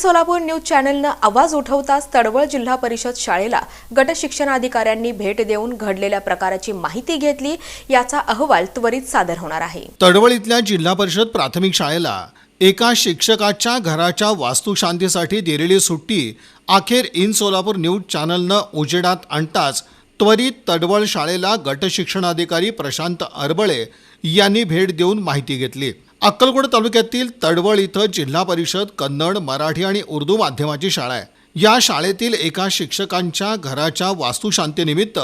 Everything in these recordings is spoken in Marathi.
सोलापूर न्यूज चॅनलनं आवाज उठवताच तडवळ जिल्हा परिषद शाळेला गट शिक्षणाधिकाऱ्यांनी भेट देऊन घडलेल्या प्रकाराची माहिती घेतली याचा अहवाल त्वरित सादर होणार आहे. तडवळीतल्या जिल्हा परिषद प्राथमिक शाळेला एका शिक्षकाच्या घराच्या वास्तुशांतीसाठी दिलेली सुट्टी अखेर इन सोलापूर न्यूज चॅनलनं उजेडात आणताच त्वरित तडवळ शाळेला गट शिक्षणाधिकारी प्रशांत अरबळे यांनी भेट देऊन माहिती घेतली. अक्कलकोट तालुक्यातील तडवळ इथं जिल्हा परिषद कन्नड मराठी आणि उर्दू माध्यमाची शाळा आहे. या शाळेतील एका शिक्षकांच्या घराच्या वास्तुशांतीनिमित्त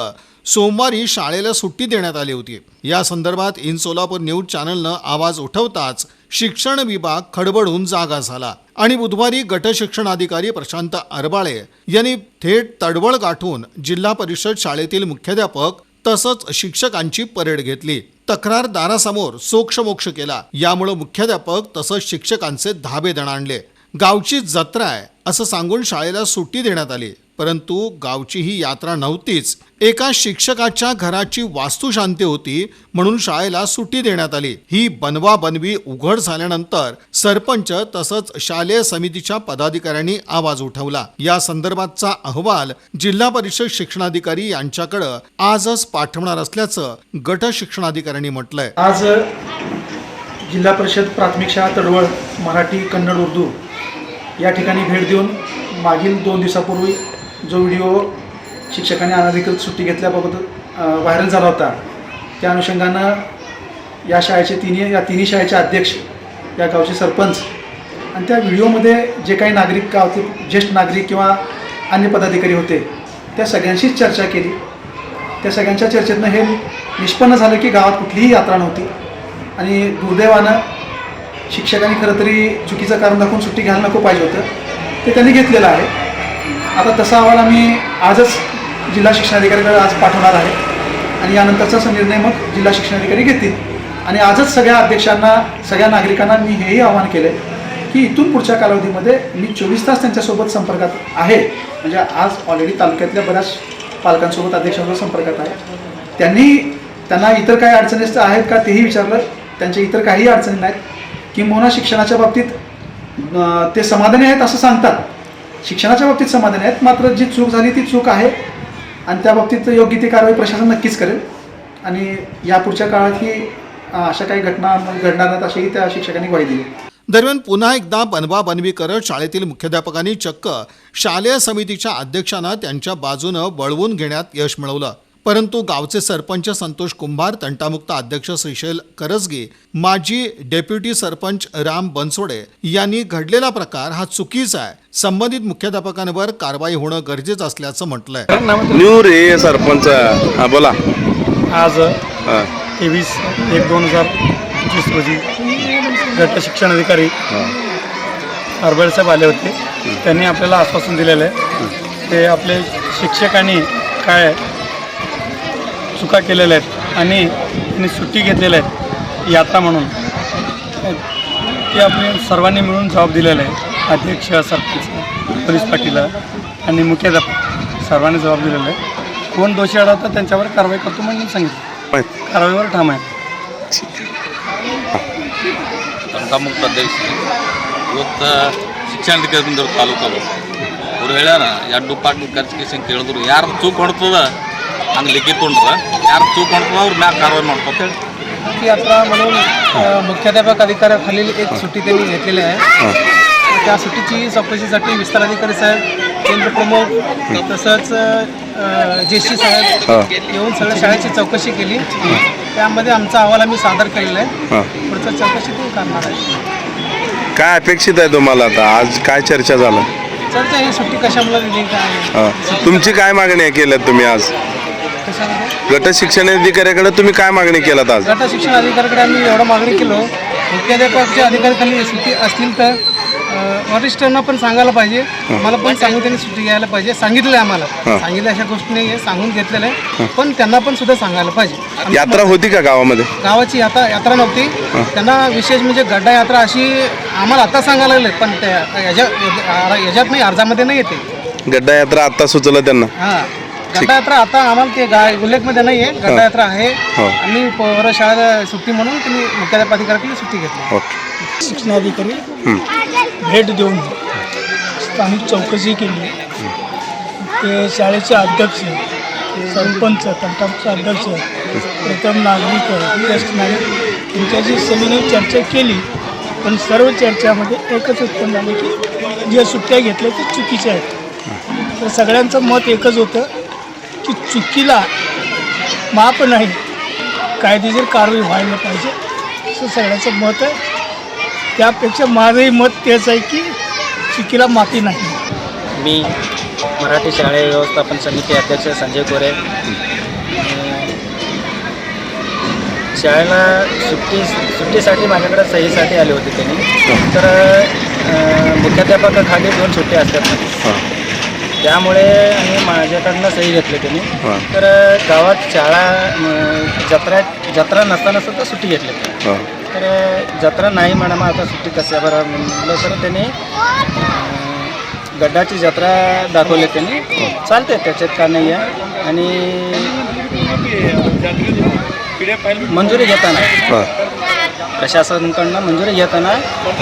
सोमवारी शाळेला सुट्टी देण्यात आली होती. या संदर्भात इन सोलापूर न्यूज चॅनलनं आवाज उठवताच शिक्षण विभाग खडबडून जागा झाला आणि बुधवारी गटशिक्षणाधिकारी प्रशांत अरबाळे यांनी थेट तडवळ गाठून जिल्हा परिषद शाळेतील मुख्याध्यापक तसंच शिक्षकांची परेड घेतली. तक्रारदारासमोर सोक्षमोक्ष केला. यामुळे मुख्याध्यापक तसंच शिक्षकांचे धाबे दणाणले. गावची जत्रा आहे असं सांगून शाळेला सुट्टी देण्यात आली. परंतु गावची ही यात्रा नव्हतीच. एका शिक्षकाच्या घराची वास्तुशांती होती म्हणून शाळेला सुट्टी देण्यात आली. ही बनवा बनवी उघड झाल्यानंतर सरपंच तसंच शालेय समितीच्या पदाधिकाऱ्यांनी आवाज उठवला. या संदर्भातचा अहवाल जिल्हा परिषद शिक्षणाधिकारी यांच्याकडे आजच पाठवणार असल्याचं गट शिक्षणाधिकाऱ्यांनी म्हटलंय. आज जिल्हा परिषद प्राथमिक शाळा तडवळ मराठी कन्नड उर्दू या ठिकाणी भेट देऊन मागील दोन दिवसापूर्वी जो व्हिडिओ शिक्षकांनी अनधिकृत सुट्टी घेतल्याबाबत व्हायरल झाला होता त्या अनुषंगानं या शाळेचे तिन्ही या तिन्ही शाळेचे अध्यक्ष या गावचे सरपंच आणि त्या व्हिडिओमध्ये जे काही नागरिक गावचे ज्येष्ठ नागरिक किंवा अन्य पदाधिकारी होते त्या सगळ्यांशीच चर्चा केली. त्या सगळ्यांच्या चर्चेतनं हे निष्पन्न झालं की गावात कुठलीही यात्रा नव्हती आणि दुर्दैवानं शिक्षकांनी खरं तरी चुकीचं कारण दाखवून सुट्टी घ्यायला नको पाहिजे होतं ते त्यांनी घेतलेलं आहे. आता तसा अहवाल आम्ही आजच जिल्हा शिक्षणाधिकाऱ्याकडे आज पाठवणार आहे. आणि यानंतरचा निर्णय मग जिल्हा शिक्षणाधिकारी घेतील. आणि आजच सगळ्या अध्यक्षांना सगळ्या नागरिकांना मी हेही आवाहन केलं आहे की इथून पुढच्या कालावधीमध्ये मी चोवीस तास त्यांच्यासोबत संपर्कात आहे. म्हणजे आज ऑलरेडी तालुक्यातल्या बऱ्याच पालकांसोबत अध्यक्षांसोबत संपर्कात आहे. त्यांनी त्यांना इतर काही अडचणी आहेत का तेही विचारलं. त्यांच्या इतर काही अडचणी नाहीत. किंबहुना शिक्षणाच्या बाबतीत ते समाधानी आहेत असं सांगतात. शिक्षणाच्या बाबतीत समाधान आहेत. मात्र जी चूक झाली ती चूक आहे. आणि त्या बाबतीत योग्य ती कारवाई प्रशासन नक्कीच करेल. आणि यापुढच्या काळातही अशा काही घटना घडणार नाहीत अशीही त्या शिक्षकांनी ग्वाही दिली. दरम्यान पुन्हा एकदा बनवा बनवी करत शाळेतील मुख्याध्यापकांनी चक्क शालेय समितीच्या अध्यक्षांना त्यांच्या बाजूनं वळवून घेण्यात यश मिळवलं. परंतु गावचे सरपंच संतोष कुंभार तंटामुक्त अध्यक्ष श्रीशैल करजगे माजी डेप्युटी सरपंच राम बनसोडे यांनी घडलेला प्रकार हा चुकीचा आहे. संबंधित मुख्याध्यापकांवर कारवाई होणं गरजेचं असल्याचं म्हटलंय. न्यू रे सरपंच. हा बोला. आज तेवीस एक दोन हजार पंचवीस रोजी गट शिक्षण अधिकारी अरबळसाहेब आले होते. त्यांनी आपल्याला आश्वासन दिलेलं आहे. ते आपले शिक्षकांनी काय चुका केलेल्या आहेत आणि त्यांनी सुट्टी घेतलेल्या आहेत यात्रा म्हणून ते आपले सर्वांनी मिळून जबाब दिलेला आहे अध्यक्ष सरपंच पोलीस पाटील आणि मुख्याध्यापक सर्वांनी जबाब दिलेला आहे कोण दोषी आढळतात त्यांच्यावर कारवाई करतो म्हणून सांगितलं कारवाईवर ठाम आहे ತಂಟಮುಕ್ತ ಅಧ್ಯಕ್ಷ ಇವತ್ತು ಶಿಕ್ಷಣಾಧಿಕಾರಿ ಬಂದರು ತಾಲೂಕದು ಅವ್ರು ಹೇಳ್ಯಾರ ಎರಡು ಪಾಟಿ ಖರ್ಚಿಗೆ ಕೇಳಿದ್ರು ಯಾರು ಚೂಕ್ ಹೊಡ್ತದ ಹಂಗೆ ಲಿಖಿತ ಉಂಡ್ರ ಯಾರು ಚೂಕ್ ಹೊಡ್ತದ ಅವ್ರ ಮ್ಯಾಗ कारवाई ಮಾಡ್ಕೊತ ಹೇಳಿ ती यात्रा म्हणून अ, मुख्याध्यापक अधिकाऱ्याखालील एक सुट्टी त्यांनी घेतलेली आहे त्या सुट्टीची चौकशीसाठी विस्तार अधिकारी साहेब केंद्र प्रमुख तसंच अ, जेशी साहेब येऊन सगळ्या शाळेची चौकशी केली त्यामध्ये आमचा अहवाल आम्ही सादर केलेला आहे हा. पुढचं चौकशी ते करणार आहे काय अपेक्षित आहे तुम्हाला आता आज काय चर्चा झालं चर्चा ही सुट्टी कशामुळे दिली काय हा. तुमची काय मागणी केल्यात तुम्ही आज कशामध्ये गट शिक्षण अधिकाऱ्याकडे तुम्ही काय मागणी केलात आज? गट शिक्षण अधिकाऱ्याकडे आम्ही एवढं मागणी केलो. मुख्याध्यापकच्या अधिकाऱ्याखाली सुट्टी असतील तर वरिष्ठांना पण सांगायला पाहिजे. मला पण सांगून त्यांनी सुट्टी घ्यायला पाहिजे. सांगितलं आहे आम्हाला सांगितलं अशा गोष्टी नाही आहे सांगून घेतलेलं आहे. पण त्यांना पण सुद्धा सांगायला पाहिजे. यात्रा होती का गावामध्ये? गावाची यात्रा यात्रा नव्हती. त्यांना विशेष म्हणजे गड्डा यात्रा अशी आम्हाला आता सांगायला लागले पण याच्यात नाही अर्जामध्ये नाही येते. गड्डा यात्रा आता सुचलं त्यांना? हां. गड्डा यात्रा आता आम्हाला ते गा उल्लेखमध्ये नाही आहे गड्डा यात्रा आहे. हो. आम्ही पोरं शाळेला सुट्टी म्हणून त्यांनी मुख्याध्यापकाधिकाऱ्याकडे सुट्टी घेतली. ओके. शिक्षणाधिकारी भेट देऊन स्थानिक चौकशी केली. ते शाळेचे अध्यक्ष सरपंच तंटाचे अध्यक्ष प्रथम नागरिक ज्येष्ठ नागरिक यांच्याशी सविनय चर्चा केली. पण सर्व चर्चामध्ये एकच उत्पन्न झालं की ज्या सुट्ट्या घेतल्या ते चुकीच्या आहेत. तर सगळ्यांचं मत एकच होतं. की चुकीला माप नाही. कायदेशीर कारवाई व्हायला पाहिजे. असं सगळ्याचं मत आहे. त्यापेक्षा माझंही मत तेच आहे की चुकीला माफी नाही. मी मराठी शाळे व्यवस्थापन समिती अध्यक्ष संजय कोरे. अं, शाळेला सुट्टी सुट्टीसाठी माझ्याकडे सहीसाठी आले होते त्यांनी. तर मुख्याध्यापकाखाली दोन सुट्टी असतात. त्यामुळे आणि माझ्याकडनं सही घेतली त्यांनी. हां. तर गावात शाळा जत्रा जत्रा नसताना सुद्धा सुट्टी घेतली त्यांनी. हां. तर जत्रा नाही मॅडम आता सुट्टी कशा बरं म्हणलं तर त्यांनी अं, गड्डाची जत्रा दाखवली त्यांनी. चालते त्याच्यात का नाही आहे. आणि मंजुरी घेताना. हां. प्रशासनाकडनं मंजुरी घेताना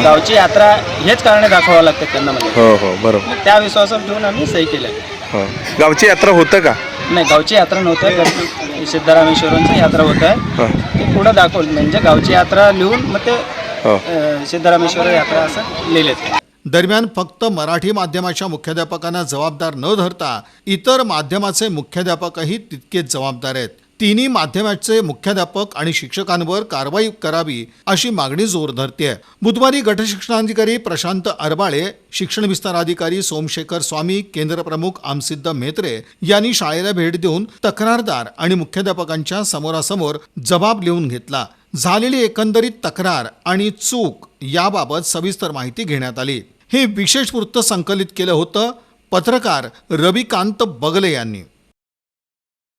गावची यात्रा हेच कारणे दाखवावं लागते त्यांना म्हणजे. हो हो बरोबर. त्या विश्वासात ठेवून आम्ही सही केल्या. हो. गावची यात्रा होतं का? नाही गावची यात्रा नव्हतं गड- सिद्धरामेश्वरांची यात्रा होतं. हां. ते पुढं दाखवलं म्हणजे गावची यात्रा लिहून मग ते हो. अं, सिद्धरामेश्वर यात्रा असं लिहिलेत. दरम्यान फक्त मराठी माध्यमाच्या मुख्याध्यापकांना जबाबदार न धरता इतर माध्यमाचे मुख्याध्यापकही तितकेच जबाबदार आहेत. तिन्ही माध्यमाचे मुख्याध्यापक आणि शिक्षकांवर कारवाई करावी अशी मागणी जोर धरते बुधवारी गटशिक्षणाधिकारी प्रशांत अरबाळे शिक्षण विस्तार अधिकारी सोमशेखर स्वामी केंद्रप्रमुख आमसिद्ध मेत्रे यांनी शाळेला भेट देऊन तक्रारदार आणि मुख्याध्यापकांच्या समोरासमोर जबाब लिहून घेतला. झालेली एकंदरीत तक्रार आणि चूक याबाबत सविस्तर माहिती घेण्यात आली. हे विशेष वृत्त संकलित केलं होतं पत्रकार रविकांत बगले यांनी.